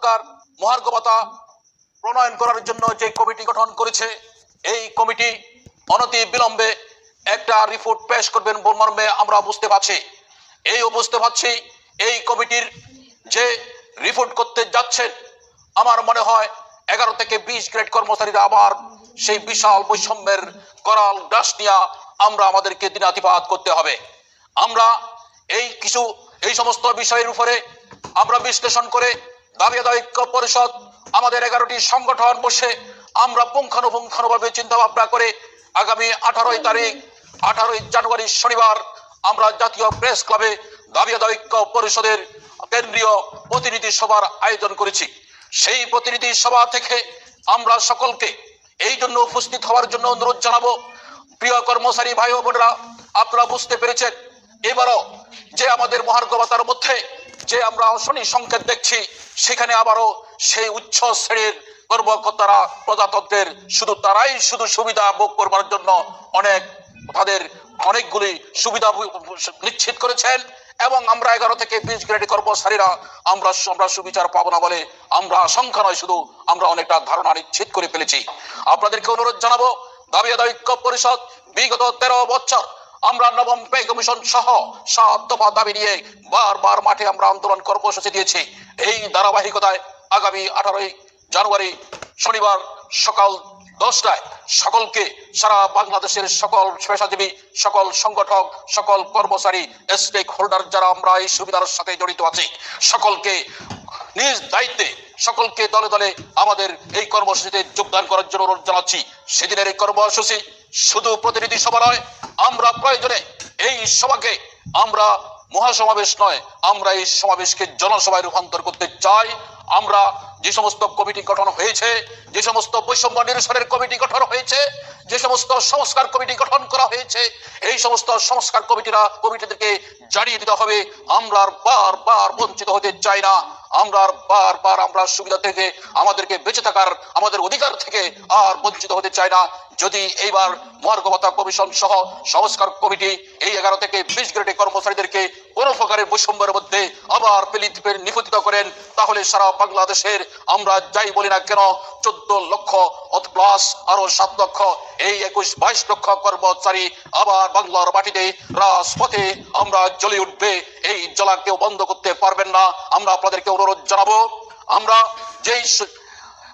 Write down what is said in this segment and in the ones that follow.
সরকার মহার্ঘ ভাতা প্রণয়ন করার জন্য যে কমিটি গঠন করেছে, এই কমিটি অনতি বিলম্বে একটা রিপোর্ট পেশ করবেন মর্মে আমরা বুঝতে পারছি। এই বুঝতে পারছি এই কমিটির যে রিপোর্ট করতে যাচ্ছেন, আমার মনে হয় এগারো থেকে বিশ গ্রেড কর্মচারীরা আবার সেই বিশাল বৈষম্যের করাল ডাস নিয়ে আমরা আমাদেরকে দিনাতিপাত করতে হবে। আমরা এই কিছু, এই সমস্ত বিষয়ের উপরে আমরা বিশ্লেষণ করে দাবি আদায় ঐক্য পরিষদ, আমাদের এগারোটি সংগঠন বসে আমরা পুঙ্খানুপুঙ্খানুভাবে চিন্তা ভাবনা করে আগামী আঠারোই তারিখ, আঠারোই জানুয়ারি শনিবার আমরা জাতীয় প্রেস ক্লাবে দাবি ঐক্য পরিষদের কেন্দ্রীয় প্রতিনিধি সভার আয়োজন করেছি। সেই প্রতিনিধি সভা থেকে আমরা সকলকে এই জন্য উপস্থিত হওয়ার জন্য অনুরোধ জানাব। প্রিয় কর্মচারী ভাই বোনেরা, আপনারা বুঝতে পেরেছেন, এবারও যে আমাদের মহার্ঘ ভাতার মধ্যে যে আমরা শনি সংকেত দেখছি, সেখানে আবারও সেই উচ্চ শ্রেণির কর্মকর্তারা, প্রজাতন্ত্রের শুধু তারাই শুধু সুবিধা ভোগ করবার জন্য অনেক তাদের অনেকগুলি সুবিধা নিশ্চিত করেছেন এবং আমরা এগারো থেকে বিশ গ্রেড কর্মচারীরা আমরা আমরা সুবিচার পাবো না বলে আমরা আশঙ্কা নয়, শুধু আমরা অনেকটা ধারণা নিশ্চিত করে ফেলেছি। আপনাদেরকে অনুরোধ জানাব, দাবি আদায় পরিষদ বিগত তেরো বছর আমরা নবম পে কমিশন সহ সাত দফা দাবি নিয়ে বারবার মাঠে আমরা আন্দোলন কর্মসূচি দিয়েছি। এই ধারাবাহিকতায় আগামী আঠারোই জানুয়ারি শনিবার সকাল দশটায় সকলকে, সারা বাংলাদেশের সকল পেশাজীবী সকল সংগঠক, সকল কর্মচারী স্টেক হোল্ডার যারা আমরা এই সুবিধার সাথে জড়িত আছি, সকলকে নিজ দায়িত্বে, সকলকে দলে দলে আমাদের এই কর্মসূচিতে যোগদান করার জন্য অনুরোধ জানাচ্ছি। সেদিনের এই কর্মসূচি শুধু প্রতিনিধি সভা নয়, আমরা প্রয়োজনে এই সভাকে আমরা মহাসমাবেশ নয়, আমরা এই সমাবেশকে জনসভায় রূপান্তর করতে চাই। আমরা যে সমস্ত কমিটি গঠন হয়েছে, যে সমস্ত বৈষম্য নিরসনের কমিটি গঠন হয়েছে, যে সমস্ত সংস্কার কমিটি গঠন করা হয়েছে, এই সমস্ত সংস্কার কমিটিরা, কমিটিদেরকে জানিয়ে দিতে হবে, আমরা আর বারবার বঞ্চিত হতে চাই না। আমরা আর বারবার আমরা সুবিধা থেকে, আমাদেরকে বেঁচে থাকার, আমাদের অধিকার থেকে আর বঞ্চিত হতে চাই না। যদি এইবার মহার্গবতা কমিশন সহ সংস্কার কমিটি এই এগারো থেকে বিশ গ্রেডে কর্মচারীদেরকে কোনো বৈষম্যের মধ্যে আবার পেলিত নিপতিত করেন, তাহলে সারা বাংলাদেশের আমরা যাই বলি না কেন, চোদ্দ লক্ষ প্লাস আরও সাত লক্ষ, এই একুশ বাইশ লক্ষ কর্মচারী আবার বাংলার মাটিতে রাজপথে আমরা জ্বলে উঠবে। এই জ্বলা কেউ বন্ধ করতে পারবেন না। আমরা আপনাদেরকে অনুরোধ জানাব, আমরা যেই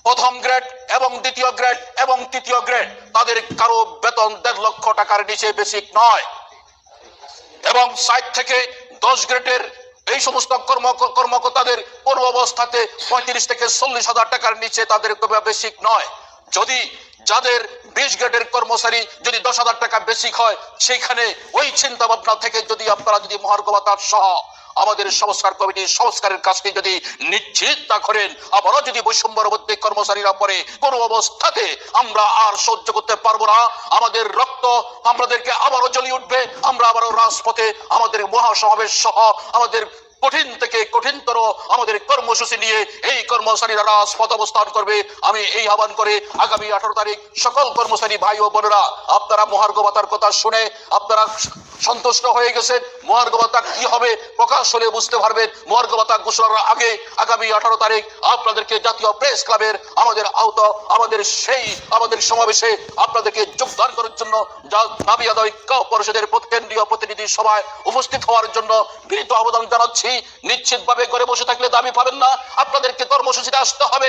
প্রথম গ্রেড এবং দ্বিতীয় গ্রেড এবং তৃতীয় গ্রেড, তাদের কারও বেতন দেড় লক্ষ টাকার নিচে বেসিক নয়। এবং সাইট থেকে দশ গ্রেডের এই সমস্ত কর্ম কর্মকর্তাদের কোন অবস্থাতে পঁয়ত্রিশ থেকে চল্লিশ হাজার টাকার নিচে তাদের বেসিক নয়। যদি যাদের বিশ গ্রেডের কর্মচারী যদি দশ হাজার টাকা বেশি হয় সেখানে ওই চিন্তা ভাবনা থেকে যদি আপনারা যদি মহার্ঘ ভাতার সহ আমাদের সংস্কার কমিটি সংস্কারের কাজকে যদি নিশ্চিত না করেন, আবারও যদি বৈষম্যর মধ্যে কর্মচারীরা পরে কোনো অবস্থাতে আমরা আর সহ্য করতে পারব না। আমাদের রক্ত আমাদেরকে আবারও জ্বলিয়ে উঠবে, আমরা আবারও রাজপথে আমাদের মহাসমাবেশ সহ আমাদের কঠিন থেকে কঠিনতর আমাদের কর্মসূচি নিয়ে এই কর্মচারীরা রাজপথ অবস্থান করবে। আমি এই আহ্বান করে আগামী আঠারো তারিখ সকল কর্মচারী ভাই ও বোনেরা, আপনারা মহার্ঘ ভাতার কথা শুনে আপনারা সন্তুষ্ট হয়ে গেছেন। মহার্ঘ কি হবে? প্রকাশ হলে বুঝতে পারবেন মহার্ঘ ঘোষণার আগে আগামী আঠারো তারিখ আপনাদেরকে জাতীয় প্রেস ক্লাবের আমাদের আহত আমাদের সেই, আমাদের সমাবেশে আপনাদেরকে যোগদান করার জন্য দাবি আদায় পরিষদের কেন্দ্রীয় প্রতিনিধি সভায় উপস্থিত হওয়ার জন্য বিনীত আবেদন জানাচ্ছি। নিশ্চিতভাবে ঘরে বসে থাকলে দাবি পাবেন না। আপনাদেরকে কর্মসূচিতে আসতে হবে।